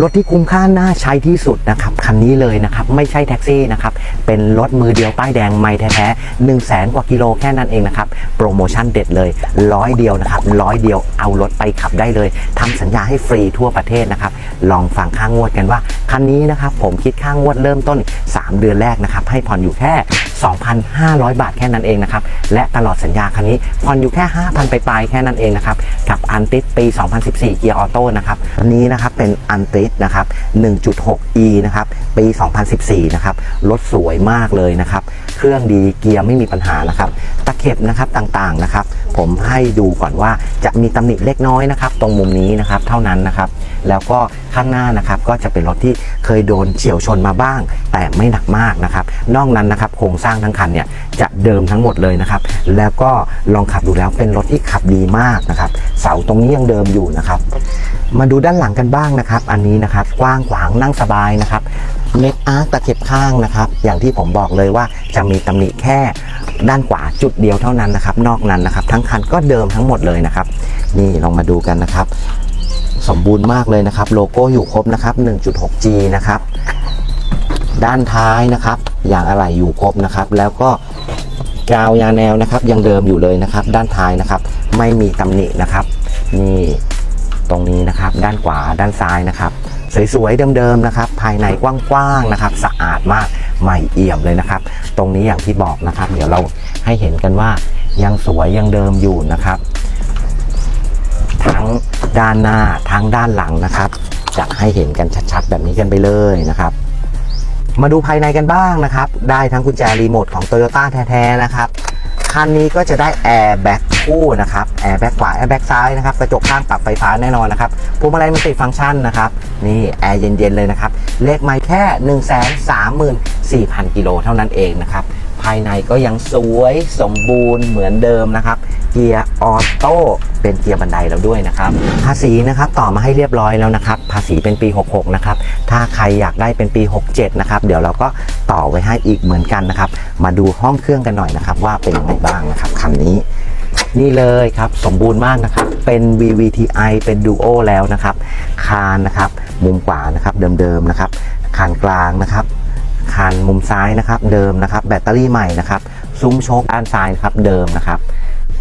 รถที่คุ้มค่าน่าใช้ที่สุดนะครับคันนี้เลยนะครับไม่ใช่แท็กซี่นะครับเป็นรถมือเดียวป้ายแดงไม่แท้ๆ1 0 0 0 0แสนกว่ากิโลแค่นั้นเองนะครับโปรโมชั่นเด็ดเลยร้อยเดียวนะครับร้อยเดียวเอารถไปขับได้เลยทำสัญญาให้ฟรีทั่วประเทศนะครับลองฟังค่างวดกันว่าคันนี้นะครับผมคิดค่างวดเริ่มต้น 3 เดือนแรกนะครับให้ผ่อนอยู่แค่ 2,500 บาทแค่นั้นเองนะครับและตลอดสัญญาคันนี้ผ่อนอยู่แค่ 5,000 ไปปลายแค่นั้นเองนะครับกับอันติสปี 2014 เกียร์ออโต้นะครับอันนี้นะครับเป็นอันติสนะครับ 1.6e นะครับปี 2014 นะครับรถสวยมากเลยนะครับเครื่องดีเกียร์ไม่มีปัญหานะครับ ตะเข็บนะครับต่างๆนะครับ ผมให้ดูก่อนว่าจะมีตำหนิเล็กน้อยนะครับ ตรงมุมนี้นะครับเท่านั้นนะครับ แล้วก็ข้างหน้านะครับก็จะเป็นรถที่เคยโดนเฉียวชนมาบ้าง แต่ไม่หนักมากนะครับ นอกนั้นนะครับโครงสร้างทั้งคันเนี่ยจะเดิมทั้งหมดเลยนะครับ แล้วก็ลองขับดูแล้วเป็นรถที่ขับดีมากนะครับ เสาตรงนี้ยังเดิมอยู่นะครับ มาดูด้านหลังกันบ้างนะครับ อันนี้นะครับกว้างขวางนั่งสบายนะครับ เน็ตอาร์ตะเข็บข้างนะครับ อย่างที่ผมบอกเลยว่าจะมีตำหนิแค่ด้านขวาจุดเดียวเท่านั้นนะครับ นอกนั้นนะครับ ทั้งคันก็เดิมทั้งหมดเลยนะครับ นี่ลองมาดูกันนะครับ สมบูรณ์มากเลยนะครับ โลโก้อยู่ครบนะครับ 1.6G นะครับ ด้านท้ายนะครับ อย่างอะไหล่อยู่ครบนะครับ แล้วก็กาวยาแนวนะครับ ยังเดิมอยู่เลยนะครับ ด้านท้ายนะครับ ไม่มีตำหนินะครับ นี่ ตรงนี้นะครับ ด้านขวาด้านซ้ายนะครับ สวยๆเดิมๆนะครับ ภายในกว้างๆนะครับ สะอาดมากใหม่เอี่ยมเลยนะครับ ตรงนี้อย่างที่บอกนะครับ เดี๋ยวเราให้เห็นกันว่ายังสวยยังเดิมอยู่นะครับ ทั้งด้านหน้าทั้งด้านหลังนะครับ จะให้เห็นกันชัดๆ แบบนี้กันไปเลยนะครับมาดูภายในกันบ้างนะครับ ได้ทั้งกุญแจรีโมทของ Toyota แท้ ๆ นะครับ คันนี้ก็จะได้แอร์แบ็ก คู่นะครับแอร์แบ็กขวาแอร์แบ็กซ้ายนะครับกระจกข้างปรับไฟฟ้าแน่นอนนะครับพวงมาลัยมันติดฟังก์ชันนะครับนี่แอร์เย็นๆเลยนะครับเลขไม่แค่ 1 3 4 0 0 0กิโลเท่านั้นเองนะครับภายในก็ยังสวยสมบูรณ์เหมือนเดิมนะครับ เกียร์ออโต้เป็นเกียร์บันไดแล้วด้วยนะครับ ภาษีนะครับต่อมาให้เรียบร้อยแล้วนะครับ ภาษีเป็นปี 66 นะครับ ถ้าใครอยากได้เป็นปี 67 นะครับ เดี๋ยวเราก็ต่อไว้ให้อีกเหมือนกันนะครับ มาดูห้องเครื่องกันหน่อยนะครับ ว่าเป็นยังไงบ้างนะครับคันนี้ นี่เลยครับสมบูรณ์มากนะครับ เป็น VVTi เป็น Duo แล้วนะครับ คานนะครับ มุมขวานะครับเดิมๆนะครับ คานกลางนะครับคานมุมซ้ายนะครับ เดิมนะครับ แบตเตอรี่ใหม่นะครับ ซุ้มโชคด้านซ้ายครับเดิมนะครับ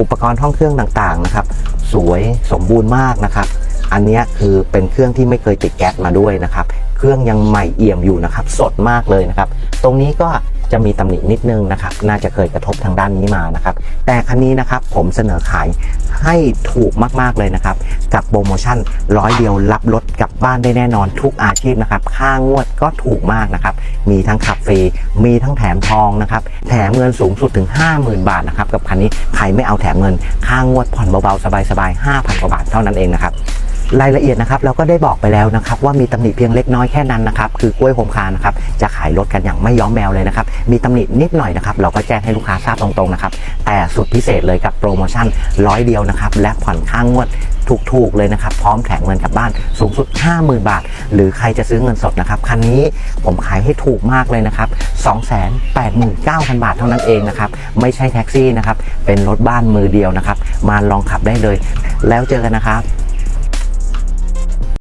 อุปกรณ์ห้องเครื่องต่างๆนะครับ สวยสมบูรณ์มากนะครับ อันนี้คือเป็นเครื่องที่ไม่เคยติดแก๊สมาด้วยนะครับ เครื่องยังใหม่เอี่ยมอยู่นะครับ สดมากเลยนะครับ ตรงนี้ก็ จะมีตำหนินิดนึงนะครับ น่าจะเคยกระทบทางด้านนี้มานะครับ แต่คันนี้นะครับผมเสนอขายให้ถูกมากๆเลยนะครับ กับโปรโมชั่นร้อยเดียวรับรถกลับบ้านได้แน่นอนทุกอาชีพนะครับ ค่างวดก็ถูกมากนะครับ มีทั้งขับฟรี มีทั้งแถมทองนะครับ แถมเงินสูงสุดถึง 50,000 บาทนะครับ กับคันนี้ใครไม่เอาแถมเงิน ค่างวดผ่อนเบาๆ สบายๆ5,000กว่าบาทเท่านั้นเองนะครับ รายละเอียดนะครับเราก็ได้บอกไปแล้วนะครับว่ามีตำหนิเพียงเล็กน้อยแค่นั้นนะครับคือกล้วยโฮมคาร์นะครับจะขายรถกันอย่างไม่ย้อมแมวเลยนะครับมีตำหนินิดหน่อยนะครับเราก็แจ้งให้ลูกค้าทราบตรงๆนะครับแต่สุดพิเศษเลยกับโปรโมชั่นร้อยเดียวนะครับและผ่อนค่างวดถูกๆเลยนะครับพร้อมแถมเงินกลับบ้านสูงสุด 50,000 บาท หรือใครจะซื้อเงินสดนะครับคันนี้ผมขายให้ถูกมากเลยนะครับ 289,000 บาทเท่านั้นเองนะครับไม่ใช่แท็กซี่นะครับเป็นรถบ้านมือเดียวนะครับมาลองขับได้เลย แล้วเจอกันนะครับ